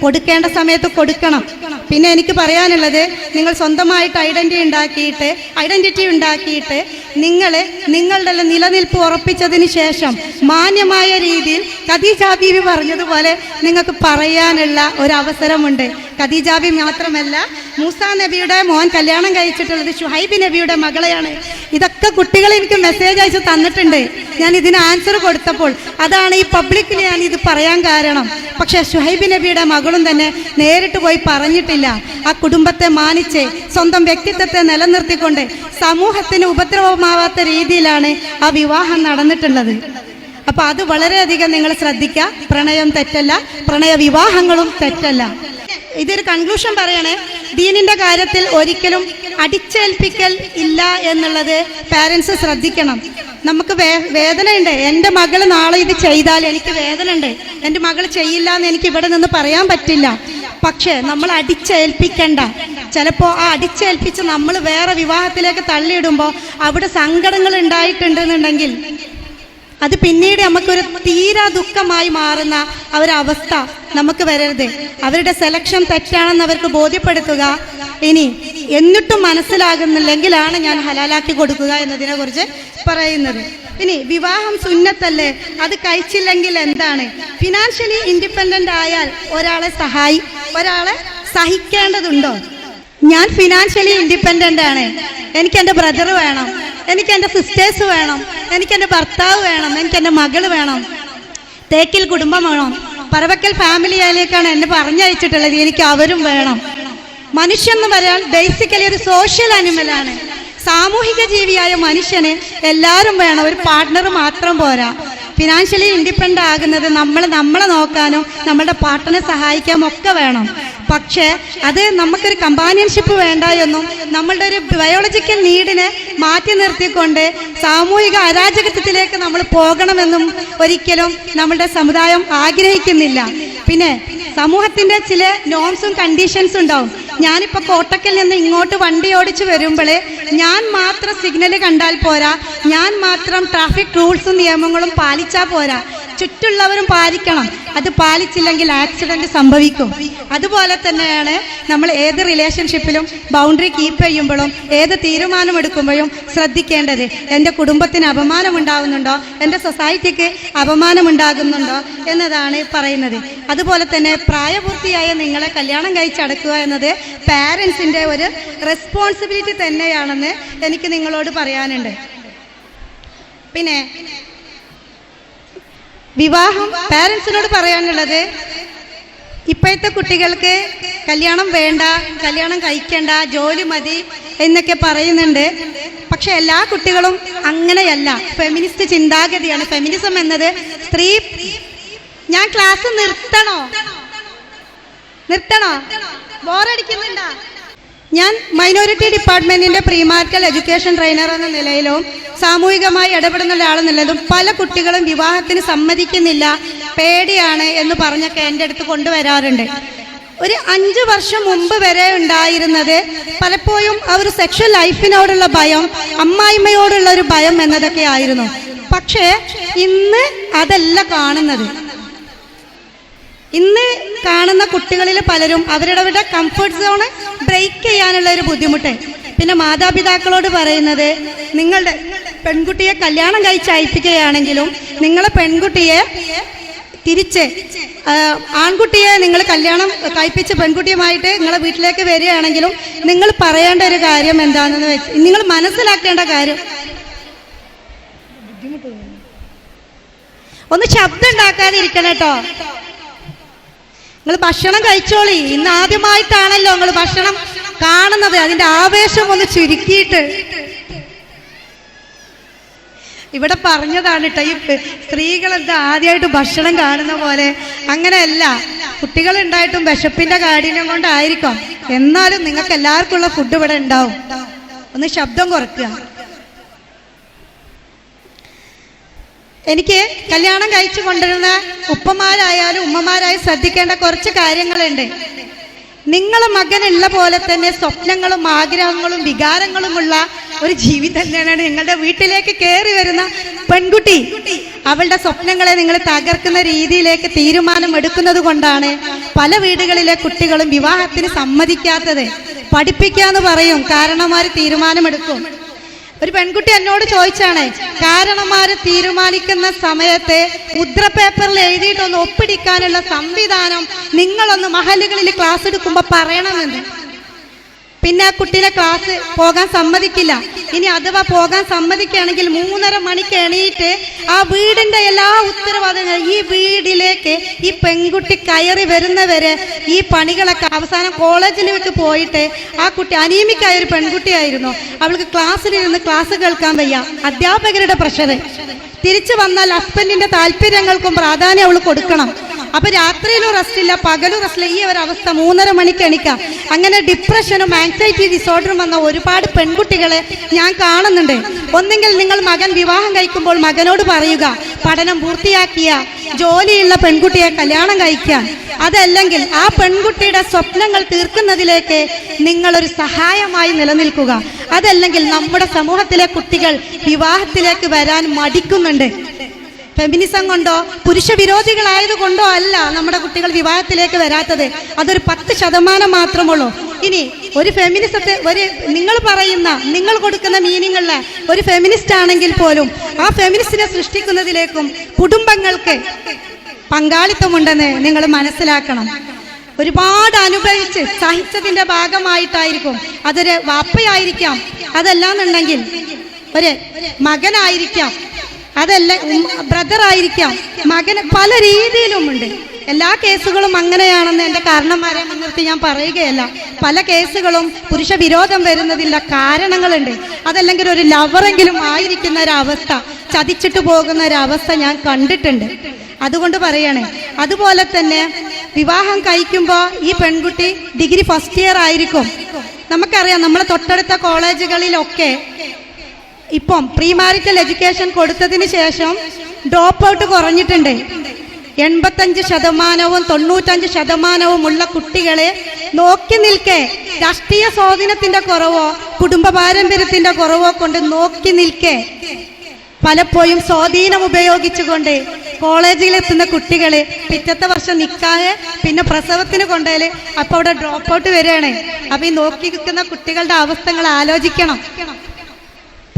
കൊടുക്കേണ്ട സമയത്ത് കൊടുക്കണം. പിന്നെ എനിക്ക് പറയാനുള്ളത് നിങ്ങൾ സ്വന്തമായിട്ട് ഐഡന്റി ഉണ്ടാക്കിയിട്ട് ഐഡന്റിറ്റി ഉണ്ടാക്കിയിട്ട് നിങ്ങൾ നിങ്ങളുടെ നിലനിൽപ്പ് ഉറപ്പിച്ചതിന് ശേഷം മാന്യമായ രീതിയിൽ ഖദീജ ബീവി പറഞ്ഞതുപോലെ നിങ്ങൾക്ക് പറയാനുള്ള ഒരവസരമുണ്ട്. ഖദീജ മാത്രമല്ല മൂസ നബിയുടെ മോൻ കല്യാണം കഴിച്ചിട്ടുള്ളത് ഷുഹൈബ് നബിയുടെ മകളെയാണ്. ഇതൊക്കെ കുട്ടികൾ എനിക്ക് മെസ്സേജ് അയച്ച് തന്നിട്ടുണ്ട്. ഞാൻ ഇതിന് ആൻസർ കൊടുത്തപ്പോൾ അതാണ് ഈ പബ്ലിക്കിൽ ഞാൻ ഇത് പറയാൻ കാരണം. പക്ഷേ ഷുഹൈബ് നബിയുടെ മകളും തന്നെ നേരിട്ട് പോയി പറഞ്ഞിട്ടില്ല. ആ കുടുംബത്തെ മാനിച്ച് സ്വന്തം വ്യക്തിത്വത്തെ നിലനിർത്തിക്കൊണ്ട് സമൂഹത്തിന് ഉപദ്രവമാവാത്ത രീതിയിലാണ് ആ വിവാഹം നടന്നിട്ടുള്ളത്. അപ്പൊ അത് വളരെയധികം നിങ്ങൾ ശ്രദ്ധിക്കുക പ്രണയം തെറ്റല്ല. പ്രണയ വിവാഹങ്ങളും തെറ്റല്ല. ഇതൊരു കൺക്ലൂഷൻ പറയണേ. ദീനിന്റെ കാര്യത്തിൽ ഒരിക്കലും അടിച്ചേൽപ്പിക്കൽ ഇല്ല എന്നുള്ളത് പാരൻസ് ശ്രദ്ധിക്കണം. നമുക്ക് വേ വേദനയുണ്ട്. എന്റെ മകൾ നാളെ ഇത് ചെയ്താൽ എനിക്ക് വേദനയുണ്ട്. എന്റെ മകൾ ചെയ്യില്ല എന്ന് എനിക്ക് ഇവിടെ നിന്ന് പറയാൻ പറ്റില്ല. പക്ഷേ നമ്മൾ അടിച്ചേൽപ്പിക്കണ്ട. ചിലപ്പോൾ ആ അടിച്ചേൽപ്പിച്ച് നമ്മൾ വേറെ വിവാഹത്തിലേക്ക് തള്ളിയിടുമ്പോൾ അവിടെ സങ്കടങ്ങൾ ഉണ്ടായിട്ടുണ്ടെന്നുണ്ടെങ്കിൽ അത് പിന്നീട് നമുക്കൊരു തീരാ ദുഃഖമായി മാറുന്ന ആ ഒരു അവസ്ഥ നമുക്ക് വരരുത്. അവരുടെ സെലക്ഷൻ തെറ്റാണെന്ന് അവർക്ക് ബോധ്യപ്പെടുത്തുക. ഇനി എന്നിട്ടും മനസ്സിലാകുന്നില്ലെങ്കിലാണ് ഞാൻ ഹലാലാക്കി കൊടുക്കുക എന്നതിനെ കുറിച്ച് പറയുന്നത്. ഇനി വിവാഹം സുന്നത്തല്ലേ? അത് കഴിച്ചില്ലെങ്കിൽ എന്താണ്? ഫിനാൻഷ്യലി ഇൻഡിപെൻഡന്റ് ആയാൽ ഒരാളെ സഹായി ഒരാളെ സഹിക്കേണ്ടതുണ്ടോ? ഞാൻ ഫിനാൻഷ്യലി ഇൻഡിപെൻഡന്റ് ആണ്. എനിക്ക് എന്റെ ബ്രദർ വേണം എനിക്ക് എന്റെ സിസ്റ്റേഴ്സ് വേണം എനിക്ക് എന്റെ ഭർത്താവ് വേണം എനിക്ക് എന്റെ മകൾ വേണം. തേക്കിൽ കുടുംബം വേണം. പറവക്കൽ ഫാമിലിയിലേക്കാണ് എന്നെ പറഞ്ഞയച്ചിട്ടുള്ളത്. എനിക്ക് അവരും വേണം. മനുഷ്യൻ എന്ന് പറയാൻ ബേസിക്കലി ഒരു സോഷ്യൽ അനിമലാണ് സാമൂഹിക ജീവിയായ മനുഷ്യന് എല്ലാവരും വേണം. ഒരു പാർട്ട്ണർ മാത്രം പോരാ. ഫിനാൻഷ്യലി ഇൻഡിപെൻഡന്റ് ആകുന്നത് നമ്മൾ നമ്മളെ നോക്കാനും നമ്മളുടെ പാർട്ട്ണറെ സഹായിക്കാനും ഒക്കെ വേണം. പക്ഷേ അത് നമുക്കൊരു കമ്പാനിയൻഷിപ്പ് വേണ്ട എന്നും നമ്മളുടെ ഒരു ബയോളജിക്കൽ നീഡിനെ മാറ്റി നിർത്തിക്കൊണ്ട് സാമൂഹിക അരാജകത്വത്തിലേക്ക് നമ്മൾ പോകണമെന്നും ഒരിക്കലും നമ്മളുടെ സമുദായം ആഗ്രഹിക്കുന്നില്ല. പിന്നെ സമൂഹത്തിന്റെ ചില നോംസും കണ്ടീഷൻസും ഉണ്ടാവും. ഞാനിപ്പോൾ കോട്ടക്കൽ നിന്ന് ഇങ്ങോട്ട് വണ്ടി ഓടിച്ച് വരുമ്പോൾ ഞാൻ മാത്രം സിഗ്നൽ കണ്ടാൽ പോരാ. ഞാൻ മാത്രം ട്രാഫിക് റൂൾസും നിയമങ്ങളും പാലിച്ചാൽ പോരാ. ചുറ്റുള്ളവരും പാലിക്കണം. അത് പാലിച്ചില്ലെങ്കിൽ ആക്സിഡന്റ് സംഭവിക്കും. അതുപോലെ തന്നെയാണ് നമ്മൾ ഏത് റിലേഷൻഷിപ്പിലും ബൗണ്ടറി കീപ്പ് ചെയ്യുമ്പോഴും ഏത് തീരുമാനം എടുക്കുമ്പോഴും ശ്രദ്ധിക്കേണ്ടത് എന്റെ കുടുംബത്തിന് അപമാനം ഉണ്ടാകുന്നുണ്ടോ എന്റെ സൊസൈറ്റിക്ക് അപമാനം ഉണ്ടാകുന്നുണ്ടോ എന്നതാണ് പറയുന്നത്. അതുപോലെ തന്നെ പ്രായപൂർത്തിയായ നിങ്ങളെ കല്യാണം കഴിച്ചടക്കുക എന്നത് പാരൻസിന്റെ ഒരു റെസ്പോൺസിബിലിറ്റി തന്നെയാണെന്ന് എനിക്ക് നിങ്ങളോട് പറയാനുണ്ട്. പിന്നെ വിവാഹം പാരൻസിനോട് പറയാനുള്ളത് ഇപ്പോഴത്തെ കുട്ടികൾക്ക് കല്യാണം വേണ്ട കല്യാണം കഴിക്കണ്ട ജോലി മതി എന്നൊക്കെ പറയുന്നുണ്ട്. പക്ഷെ എല്ലാ കുട്ടികളും അങ്ങനെയല്ല. ഫെമിനിസ്റ്റ് ചിന്താഗതിയാണ്. ഫെമിനിസം എന്നത് സ്ത്രീ ഞാൻ ക്ലാസ് നിർത്തണോ? നിർത്തണോ? ബോറടിക്കുന്നുണ്ടോ ഞാൻ മൈനോറിറ്റി ഡിപ്പാർട്ട്മെന്റിന്റെ പ്രീമാർക്കൽ എഡ്യൂക്കേഷൻ ട്രെയിനർ എന്ന നിലയിലും സാമൂഹികമായി ഇടപെടുന്ന ഒരാളെന്നുള്ളതും പല കുട്ടികളും വിവാഹത്തിന് സമ്മതിക്കുന്നില്ല പേടിയാണ് എന്ന് പറഞ്ഞൊക്കെ എന്റെ അടുത്ത് കൊണ്ടുവരാറുണ്ട്. ഒരു അഞ്ച് വർഷം മുമ്പ് വരെ ഉണ്ടായിരുന്നത് പലപ്പോഴും ആ ഒരു സെക്ഷൽ ലൈഫിനോടുള്ള ഭയം അമ്മായിമ്മയോടുള്ള ഒരു ഭയം എന്നതൊക്കെ ആയിരുന്നു. പക്ഷേ ഇന്ന് അതല്ല കാണുന്നത്. ഇന്ന് കാണുന്ന കുട്ടികളിൽ പലരും അവരുടെ കംഫർട്ട് സോണ് ബ്രേക്ക് ചെയ്യാനുള്ള ഒരു ബുദ്ധിമുട്ട്. പിന്നെ മാതാപിതാക്കളോട് പറയുന്നത് നിങ്ങളുടെ പെൺകുട്ടിയെ കല്യാണം കഴിച്ച് അയപ്പിക്കുകയാണെങ്കിലും നിങ്ങളെ പെൺകുട്ടിയെ തിരിച്ച് ആൺകുട്ടിയെ നിങ്ങൾ കല്യാണം കഴിപ്പിച്ച് പെൺകുട്ടിയുമായിട്ട് നിങ്ങളെ വീട്ടിലേക്ക് വരികയാണെങ്കിലും നിങ്ങൾ പറയേണ്ട ഒരു കാര്യം എന്താണെന്ന് വെച്ച് നിങ്ങൾ മനസ്സിലാക്കേണ്ട കാര്യം. ഒന്ന് ശബ്ദം ഉണ്ടാക്കാതെ ഇരിക്കണം കേട്ടോ. നിങ്ങൾ ഭക്ഷണം കഴിച്ചോളി. ഇന്ന് ആദ്യമായിട്ടാണല്ലോ നിങ്ങൾ ഭക്ഷണം കാണുന്നത്. അതിന്റെ ആവേശം ഒന്ന് ചുരുക്കിയിട്ട്. ഇവിടെ പറഞ്ഞതാണ് കേട്ടോ ഈ സ്ത്രീകൾ എന്താ ആദ്യമായിട്ട് ഭക്ഷണം കാണുന്ന പോലെ. അങ്ങനെയല്ല. കുട്ടികൾ ഉണ്ടായിട്ടും വിശപ്പിന്റെ കാഠിന്യം കൊണ്ടായിരിക്കാം. എന്നാലും നിങ്ങൾക്ക് എല്ലാവർക്കും ഉള്ള ഫുഡ് ഇവിടെ ഉണ്ടാവും. ഒന്ന് ശബ്ദം കുറയ്ക്കുക. എനിക്ക് കല്യാണം കഴിച്ചു കൊണ്ടുവരുന്ന ഉപ്പമാരായാലും ഉമ്മമാരായാലും ശ്രദ്ധിക്കേണ്ട കുറച്ച് കാര്യങ്ങളുണ്ട്. നിങ്ങളെ മകനുള്ള പോലെ തന്നെ സ്വപ്നങ്ങളും ആഗ്രഹങ്ങളും വികാരങ്ങളുമുള്ള ഒരു ജീവിതം തന്നെയാണ് നിങ്ങളുടെ വീട്ടിലേക്ക് കയറി വരുന്ന പെൺകുട്ടി. അവളുടെ സ്വപ്നങ്ങളെ നിങ്ങൾ തകർക്കുന്ന രീതിയിലേക്ക് തീരുമാനം എടുക്കുന്നത് കൊണ്ടാണ് പല വീടുകളിലെ കുട്ടികളും വിവാഹത്തിന് സമ്മതിക്കാത്തത്. പഠിപ്പിക്കാന്ന് പറയും കാരണന്മാർ തീരുമാനമെടുക്കും. ഒരു പെൺകുട്ടി എന്നോട് ചോദിച്ചാണ് കാരണന്മാര് തീരുമാനിക്കുന്ന സമയത്ത് മുദ്രപേപ്പറിൽ എഴുതിയിട്ടൊന്ന് ഒപ്പിടിക്കാനുള്ള സംവിധാനം നിങ്ങളൊന്ന് മഹലുകളിൽ ക്ലാസ് എടുക്കുമ്പോൾ പറയണമെന്ന്. പിന്നെ ആ കുട്ടിയുടെ ക്ലാസ് പോകാൻ സമ്മതിക്കില്ല. ഇനി അഥവാ പോകാൻ സമ്മതിക്കുകയാണെങ്കിൽ മൂന്നര മണിക്ക് എണീറ്റ് ആ വീടിന്റെ എല്ലാ ഉത്തരവാദിത്തങ്ങളും ഈ വീടിലേക്ക് ഈ പെൺകുട്ടി കയറി വരുന്നവരെ ഈ പണികളൊക്കെ അവസാനം കോളേജിലേക്ക് പോയിട്ട് ആ കുട്ടി അനീമിക്കായ ഒരു പെൺകുട്ടിയായിരുന്നു. അവൾക്ക് ക്ലാസ്സിലിരുന്ന് ക്ലാസ് കേൾക്കാൻ വയ്യ. അധ്യാപകരുടെ പ്രഷർ തിരിച്ചു വന്നാൽ ഹസ്ബൻഡിന്റെ താല്പര്യങ്ങൾക്കും പ്രാധാന്യം അവൾ കൊടുക്കണം. അപ്പൊ രാത്രിയിലും റെസ്റ്റ് ഇല്ല പകലും റെസ്റ്റ് ഈ ഒരു അവസ്ഥ മൂന്നര മണിക്ക് എണിക്കാം. അങ്ങനെ ഡിപ്രഷനും ആങ്സൈറ്റി ഡിസോർഡറും വന്ന ഒരുപാട് പെൺകുട്ടികളെ ഞാൻ കാണുന്നുണ്ട്. ഒന്നെങ്കിൽ നിങ്ങൾ മകൻ വിവാഹം കഴിക്കുമ്പോൾ മകനോട് പറയുക പഠനം പൂർത്തിയാക്കിയ ജോലിയുള്ള പെൺകുട്ടിയെ കല്യാണം കഴിക്കാൻ. അതല്ലെങ്കിൽ ആ പെൺകുട്ടിയുടെ സ്വപ്നങ്ങൾ തീർക്കുന്നതിലേക്ക് നിങ്ങളൊരു സഹായമായി നിലനിൽക്കുക. അതല്ലെങ്കിൽ നമ്മുടെ സമൂഹത്തിലെ കുട്ടികൾ വിവാഹത്തിലേക്ക് വരാൻ മടിക്കുന്നുണ്ട്. ഫെമിനിസം കൊണ്ടോ പുരുഷ വിരോധികളായതുകൊണ്ടോ അല്ല നമ്മുടെ കുട്ടികൾ വിവാഹത്തിലേക്ക് വരാത്തത്. അതൊരു പത്ത് ശതമാനം മാത്രമുള്ളൂ. ഇനി ഒരു ഫെമിനിസത്തെ ഒരു നിങ്ങൾ പറയുന്ന നിങ്ങൾ കൊടുക്കുന്ന മീനിങ്ങുള്ള ഒരു ഫെമിനിസ്റ്റ് ആണെങ്കിൽ പോലും ആ ഫെമിനിസ്റ്റിനെ സൃഷ്ടിക്കുന്നതിലേക്കും കുടുംബങ്ങൾക്ക് പങ്കാളിത്തമുണ്ടെന്ന് നിങ്ങൾ മനസ്സിലാക്കണം. ഒരുപാട് അനുഭവിച്ച് സഹിച്ചതിന്റെ ഭാഗമായിട്ടായിരിക്കും അതൊരു വാപ്പയായിരിക്കാം. അതല്ലാന്നുണ്ടെങ്കിൽ ഒരു മകനായിരിക്കാം. അതല്ല ബ്രദർ ആയിരിക്കാം. മകന് പല രീതിയിലുമുണ്ട്. എല്ലാ കേസുകളും അങ്ങനെയാണെന്ന് എന്റെ കാരണന്മാരെ മുൻനിർത്തി ഞാൻ പറയുകയല്ല. പല കേസുകളും പുരുഷ വിരോധം വരുന്നതില്ല കാരണങ്ങളുണ്ട്. അതല്ലെങ്കിൽ ഒരു ലവറെങ്കിലും ആയിരിക്കുന്ന ഒരവസ്ഥ ചതിച്ചിട്ട് പോകുന്ന ഒരവസ്ഥ ഞാൻ കണ്ടിട്ടുണ്ട്. അതുകൊണ്ട് പറയണേ അതുപോലെ തന്നെ വിവാഹം കഴിക്കുമ്പോൾ ഈ പെൺകുട്ടി ഡിഗ്രി ഫസ്റ്റ് ഇയർ ആയിരിക്കും. നമുക്കറിയാം നമ്മളെ തൊട്ടടുത്ത കോളേജുകളിലൊക്കെ ഇപ്പം പ്രീ മാരിറ്റൽ എഡ്യൂക്കേഷൻ കൊടുത്തതിന് ശേഷം ഡ്രോപ്പ് ഔട്ട് കുറഞ്ഞിട്ടുണ്ട്. എൺപത്തഞ്ച് ശതമാനവും തൊണ്ണൂറ്റഞ്ച് ശതമാനവും ഉള്ള കുട്ടികളെ നോക്കി നിൽക്കേ. രാഷ്ട്രീയ സ്വാധീനത്തിന്റെ കുറവോ കുടുംബ പാരമ്പര്യത്തിന്റെ കുറവോ കൊണ്ട് നോക്കി നിൽക്കേ. പലപ്പോഴും സ്വാധീനം ഉപയോഗിച്ചുകൊണ്ട് കോളേജിൽ എത്തുന്ന കുട്ടികളെ പിറ്റത്തെ വർഷം നിൽക്കാതെ പിന്നെ പ്രസവത്തിന് കൊണ്ടേൽ അപ്പൊ അവിടെ ഡ്രോപ്പ് ഔട്ട് വരികയാണ്. അപ്പൊ ഈ നോക്കി നിൽക്കുന്ന കുട്ടികളുടെ അവസ്ഥകൾ ആലോചിക്കണം.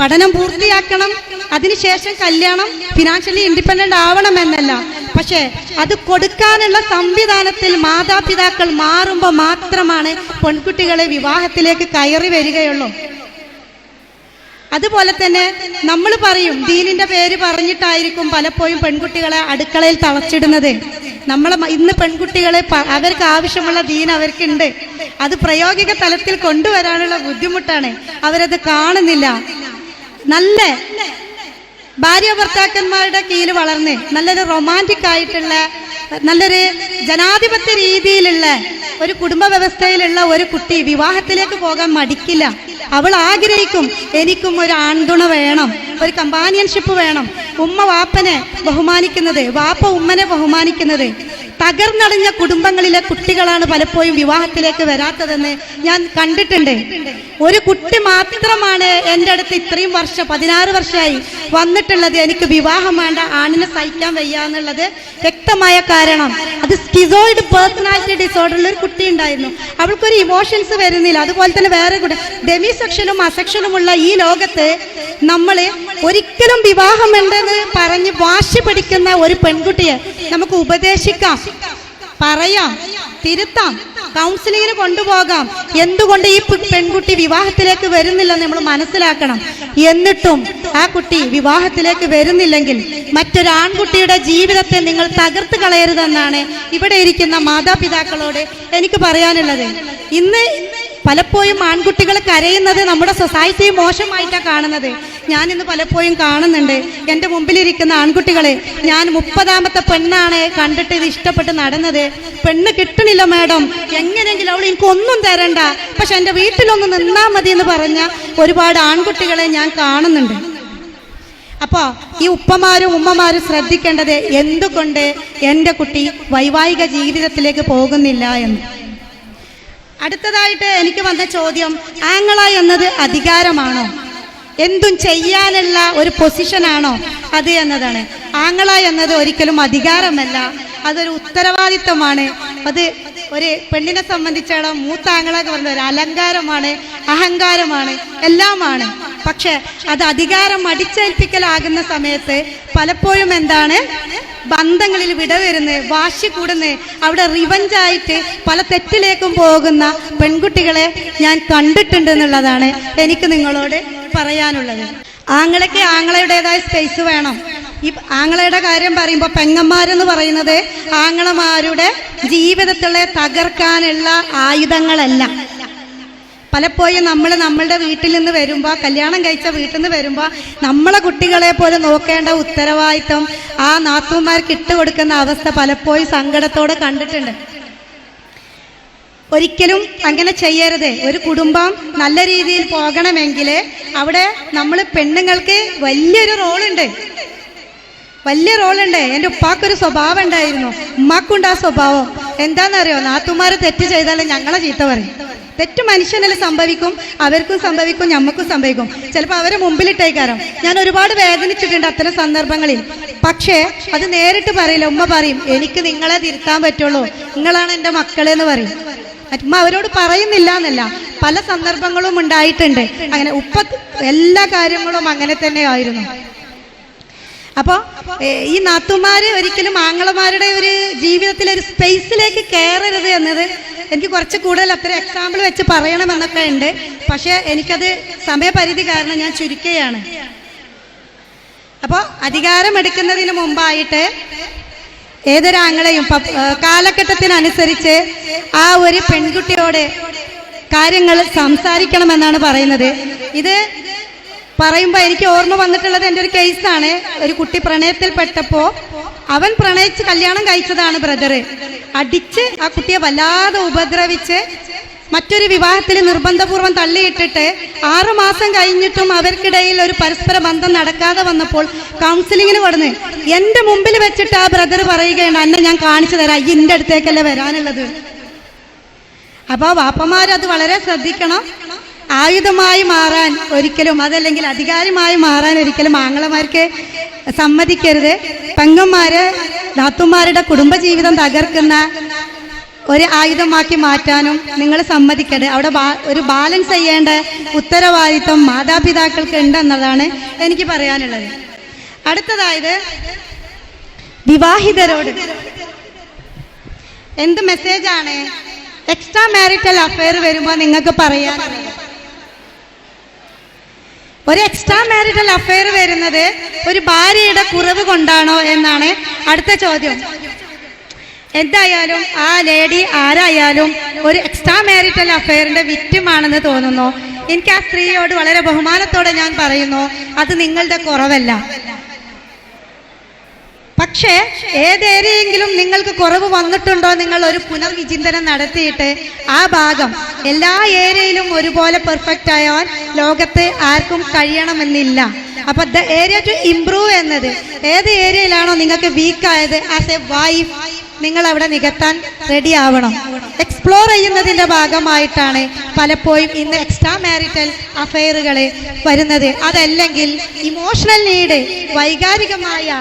പഠനം പൂർത്തിയാക്കണം അതിനുശേഷം കല്യാണം ഫിനാൻഷ്യലി ഇൻഡിപെൻഡന്റ് ആവണം എന്നല്ല പക്ഷേ അത് കൊടുക്കാനുള്ള സംവിധാനത്തിൽ മാതാപിതാക്കൾ മാറുമ്പോൾ മാത്രമാണ് പെൺകുട്ടികളെ വിവാഹത്തിലേക്ക് കയറി വരികയുള്ളൂ. അതുപോലെ തന്നെ നമ്മൾ പറയും ദീനിന്റെ പേര് പറഞ്ഞിട്ടായിരിക്കും പലപ്പോഴും പെൺകുട്ടികളെ അടുക്കളയിൽ തളച്ചിടുന്നത്. നമ്മൾ ഇന്ന് പെൺകുട്ടികളെ അവർക്ക് ആവശ്യമുള്ള ദീൻ അവർക്കുണ്ട്. അത് പ്രായോഗിക തലത്തിൽ കൊണ്ടുവരാനുള്ള ബുദ്ധിമുട്ടാണ്. അവരത് കാണുന്നില്ല. നല്ല ഭാര്യ ഭർത്താക്കന്മാരുടെ കീഴിൽ വളർന്ന് നല്ലൊരു റൊമാന്റിക് ആയിട്ടുള്ള നല്ലൊരു ജനാധിപത്യ രീതിയിലുള്ള ഒരു കുടുംബ വ്യവസ്ഥയിലുള്ള ഒരു കുട്ടി വിവാഹത്തിലേക്ക് പോകാൻ മടിക്കില്ല. അവൾ ആഗ്രഹിക്കും എനിക്കും ഒരു ആൺതുണ വേണം ഒരു കമ്പാനിയൻഷിപ്പ് വേണം. ഉമ്മ വാപ്പനെ ബഹുമാനിക്കുന്നത് വാപ്പ ഉമ്മനെ ബഹുമാനിക്കുന്നത് തകർന്നടിഞ്ഞ കുടുംബങ്ങളിലെ കുട്ടികളാണ് പലപ്പോഴും വിവാഹത്തിലേക്ക് വരാത്തതെന്ന് ഞാൻ കണ്ടിട്ടുണ്ട്. ഒരു കുട്ടി മാത്രമാണ് എന്റെ അടുത്ത് ഇത്രയും വർഷം പതിനാറ് വർഷമായി വന്നിട്ടുള്ളത്. എനിക്ക് വിവാഹം വേണ്ട ആണിനെ സഹിക്കാൻ വയ്യ എന്നുള്ളത് വ്യക്തമായ കാരണം. അത് സ്കിസോയിഡ് പേഴ്സണാലിറ്റി ഡിസോർഡറിൽ ഒരു കുട്ടി ഉണ്ടായിരുന്നു. അവൾക്കൊരു ഇമോഷൻസ് വരുന്നില്ല. അതുപോലെ തന്നെ വേറെ കൂടെ ഡെമി സെക്ഷനും അസെക്ഷനുമുള്ള ഈ ലോകത്ത് നമ്മൾ ഒരിക്കലും വിവാഹമുണ്ടെന്ന് പറഞ്ഞ് വാശി പിടിക്കുന്ന ഒരു പെൺകുട്ടിയെ നമുക്ക് ഉപദേശിക്കാം. പറയാം തിരുത്താം കൗൺസിലിങ്ങിന് കൊണ്ടുപോകാം. എന്തുകൊണ്ട് ഈ പെൺകുട്ടി വിവാഹത്തിലേക്ക് വരുന്നില്ലെന്ന് നമ്മൾ മനസ്സിലാക്കണം. എന്നിട്ടും ആ കുട്ടി വിവാഹത്തിലേക്ക് വരുന്നില്ലെങ്കിൽ മറ്റൊരു ആൺകുട്ടിയുടെ ജീവിതത്തെ നിങ്ങൾ തകർത്ത് കളയരുതെന്നാണ് ഇവിടെ ഇരിക്കുന്ന മാതാപിതാക്കളോട് എനിക്ക് പറയാനുള്ളത്. ഇന്ന് പലപ്പോഴും ആൺകുട്ടികൾ കരയുന്നത് നമ്മുടെ സൊസൈറ്റി മോശമായിട്ടാണ് കാണുന്നത്. ഞാൻ ഇന്ന് പലപ്പോഴും കാണുന്നുണ്ട്. എന്റെ മുമ്പിലിരിക്കുന്ന ആൺകുട്ടികളെ ഞാൻ മുപ്പതാമത്തെ പെണ്ണാണ് കണ്ടിട്ട് ഇത് ഇഷ്ടപ്പെട്ട് നടന്നത്. പെണ്ണ് കിട്ടണില്ല മാഡം. എങ്ങനെയെങ്കിലും അവൾ എനിക്ക് ഒന്നും തരണ്ട. പക്ഷെ എന്റെ വീട്ടിലൊന്ന് നിന്നാ മതി എന്ന് പറഞ്ഞ ഒരുപാട് ആൺകുട്ടികളെ ഞാൻ കാണുന്നുണ്ട്. അപ്പോൾ ഈ ഉപ്പമാരും ഉമ്മമാരും ശ്രദ്ധിക്കേണ്ടത് എന്തുകൊണ്ട് എന്റെ കുട്ടി വൈവാഹിക ജീവിതത്തിലേക്ക് പോകുന്നില്ല എന്ന്? അടുത്തതായിട്ട് എനിക്ക് വന്ന ചോദ്യം ആങ്ങള എന്നത് അധികാരമാണോ? എന്തും ചെയ്യാനുള്ള ഒരു പൊസിഷനാണോ അത് എന്നതാണ്. ആങ്ങള എന്നത് ഒരിക്കലും അധികാരമല്ല അതൊരു ഉത്തരവാദിത്തമാണ് അത് ഒരു പെണ്ണിനെ സംബന്ധിച്ചോളം മൂത്ത ആങ്ങള എന്ന് പറയുന്നത് ഒരു അലങ്കാരമാണ് അഹങ്കാരമാണ് എല്ലാമാണ്. പക്ഷെ അത് അധികാരം അടിച്ചേൽപ്പിക്കലാകുന്ന സമയത്ത് പലപ്പോഴും എന്താണ് ബന്ധങ്ങളിൽ വിട വരുന്നത് വാശി കൂടുന്ന് അവിടെ റിവഞ്ചായിട്ട് പല തെറ്റിലേക്കും പോകുന്ന പെൺകുട്ടികളെ ഞാൻ കണ്ടിട്ടുണ്ട് എന്നുള്ളതാണ് എനിക്ക് നിങ്ങളോട് പറയാനുള്ളത്. ആങ്ങളയ്ക്ക് ആങ്ങളയുടേതായ സ്പേസ് വേണം. ഈ ആങ്ങളയുടെ കാര്യം പറയുമ്പോൾ പെങ്ങന്മാരെന്ന് പറയുന്നത് ആങ്ങളമാരുടെ ജീവിതത്തിലെ തകർക്കാനുള്ള ആയുധങ്ങളല്ല. പലപ്പോഴും നമ്മൾ നമ്മളുടെ വീട്ടിൽ നിന്ന് വരുമ്പോൾ കല്യാണം കഴിച്ച വീട്ടിൽ നിന്ന് വരുമ്പോൾ നമ്മളെ കുട്ടികളെ പോലെ നോക്കേണ്ട ഉത്തരവാദിത്തം ആ നാത്തൂന്മാർക്ക് ഇട്ട് കൊടുക്കുന്ന അവസ്ഥ പലപ്പോഴും സങ്കടത്തോടെ കണ്ടിട്ടുണ്ട്. ഒരിക്കലും അങ്ങനെ ചെയ്യരുത്. ഒരു കുടുംബം നല്ല രീതിയിൽ പോകണമെങ്കിൽ അവിടെ നമ്മൾ പെണ്ണുങ്ങൾക്ക് വലിയൊരു റോളുണ്ട്. വലിയ റോളുണ്ട്. എന്റെ ഉപ്പാക്കൊരു സ്വഭാവം ഉണ്ടായിരുന്നു. ഉമ്മാക്കുണ്ട് ആ സ്വഭാവം. എന്താണെന്നറിയോ നാത്തുമാർ തെറ്റ് ചെയ്താൽ ഞങ്ങളെ ചീത്ത പറയും. തെറ്റ് മനുഷ്യനിൽ സംഭവിക്കും അവർക്കും സംഭവിക്കും ഞമ്മക്കും സംഭവിക്കും. ചിലപ്പോൾ അവരെ മുമ്പിലിട്ടേക്കാരം. ഞാൻ ഒരുപാട് വേദനിച്ചിട്ടുണ്ട് അത്തരം സന്ദർഭങ്ങളിൽ. പക്ഷേ അത് നേരിട്ട് പറയില്ല. ഉമ്മ പറയും എനിക്ക് നിങ്ങളെ തിരുത്താൻ പറ്റുള്ളൂ. നിങ്ങളാണ് എന്റെ മക്കളെന്ന് പറയും. ഉമ്മ അവരോട് പറയുന്നില്ല എന്നല്ല പല സന്ദർഭങ്ങളും ഉണ്ടായിട്ടുണ്ട്. അങ്ങനെ ഉപ്പ എല്ലാ കാര്യങ്ങളും അങ്ങനെ തന്നെ ആയിരുന്നു അപ്പോൾ ഈ നാത്തുമാര് ഒരിക്കലും ആങ്ങളമാരുടെ ഒരു ജീവിതത്തിലെ ഒരു സ്പേസിലേക്ക് കയറരുത് എന്നത് എനിക്ക് കുറച്ച് കൂടുതൽ അത്ര എക്സാമ്പിൾ വെച്ച് പറയണമെന്നൊക്കെ ഉണ്ട്. പക്ഷേ എനിക്കത് സമയപരിധി കാരണം ഞാൻ ചുരുക്കുകയാണ്. അപ്പോൾ അധികാരമെടുക്കുന്നതിന് മുമ്പായിട്ട് ഏതൊരാങ്ങളെയും കാലഘട്ടത്തിനനുസരിച്ച് ആ ഒരു പെൺകുട്ടിയോട് കാര്യങ്ങൾ സംസാരിക്കണമെന്നാണ് പറയുന്നത്. ഇത് പറയുമ്പോൾ എനിക്ക് ഓർമ്മ വന്നിട്ടുള്ളത് എന്റെ ഒരു കേസാണ്. ഒരു കുട്ടി പ്രണയത്തിൽപ്പെട്ടപ്പോൾ അവൻ പ്രണയിച്ച് കല്യാണം കഴിച്ചതാണ് ബ്രദർ അടിച്ച് ആ കുട്ടിയെ വല്ലാതെ ഉപദ്രവിച്ച് മറ്റൊരു വിവാഹത്തിൽ നിർബന്ധപൂർവം തള്ളിയിട്ടിട്ട് ആറു മാസം കഴിഞ്ഞിട്ടും അവർക്കിടയിൽ ഒരു പരസ്പര ബന്ധം നടക്കാതെ വന്നപ്പോൾ കൗൺസിലിങ്ങിന് കൊടുന്ന് എന്റെ മുമ്പിൽ വെച്ചിട്ട് ആ ബ്രദർ പറയുകയാണ് എന്നെ ഞാൻ കാണിച്ചു തരാം ഈ എന്റെ അടുത്തേക്കല്ലേ വരാനുള്ളത്? അപ്പോൾ വാപ്പമാരത് വളരെ ശ്രദ്ധിക്കണം. ആയുധമായി മാറാൻ ഒരിക്കലും അതല്ലെങ്കിൽ അധികാരമായി മാറാൻ ഒരിക്കലും ആങ്ങളമാർക്ക് സമ്മതിക്കരുത്. പെങ്ങന്മാര് ധാത്തുമാരുടെ കുടുംബജീവിതം തകർക്കുന്ന ഒരു ആയുധമാക്കി മാറ്റാനും നിങ്ങൾ സമ്മതിക്കരുത്. അവിടെ ഒരു ബാലൻസ് ചെയ്യേണ്ട ഉത്തരവാദിത്വം മാതാപിതാക്കൾക്ക് ഉണ്ടെന്നതാണ് എനിക്ക് പറയാനുള്ളത്. അടുത്തതായത് വിവാഹിതരോട്. എന്ത് മെസ്സേജാണ് എക്സ്ട്രാ മാരിറ്റൽ അഫയർ വരുമ്പോൾ നിങ്ങൾക്ക് പറയാനുള്ളത്. ഒരു എക്സ്ട്രാ മാരിറ്റൽ അഫയർ വരുന്നത് ഒരു ഭാര്യയുടെ കുറവ് കൊണ്ടാണോ എന്നാണ് അടുത്ത ചോദ്യം. എന്തായാലും ആ ലേഡി ആരായാലും ഒരു എക്സ്ട്രാ മാരിറ്റൽ അഫയറിന്റെ വിറ്റുമാണെന്ന് തോന്നുന്നു. എനിക്ക് ആ സ്ത്രീയോട് വളരെ ബഹുമാനത്തോടെ ഞാൻ പറയുന്നു അത് നിങ്ങളുടെ കുറവല്ല. പക്ഷേ ഏതേരെയെങ്കിലും നിങ്ങൾക്ക് കുറവ് വന്നിട്ടുണ്ടോ നിങ്ങൾ ഒരു പുനർവിചിന്തനം നടത്തിയിട്ട് ആ ഭാഗം എല്ലാ ഏരിയയിലും ഒരുപോലെ പെർഫെക്റ്റ് ആയാൽ ലോകത്ത് ആർക്കും കഴിയണമെന്നില്ല. അപ്പൊ ദ ഏരിയ ടു ഇംപ്രൂവ് എന്നത് ഏത് ഏരിയയിലാണോ നിങ്ങൾക്ക് വീക്കായത് ആസ് എ വൈഫ് നിങ്ങൾ അവിടെ നികത്താൻ റെഡി ആവണം. എക്സ്പ്ലോർ ചെയ്യുന്നതിന്റെ ഭാഗമായിട്ടാണ് പലപ്പോഴും ഇന്ന് എക്സ്ട്രാ മാരിറ്റൽ അഫയറുകൾ വരുന്നത്. അതല്ലെങ്കിൽ ഇമോഷണൽ നീഡ് വൈകാരികമായ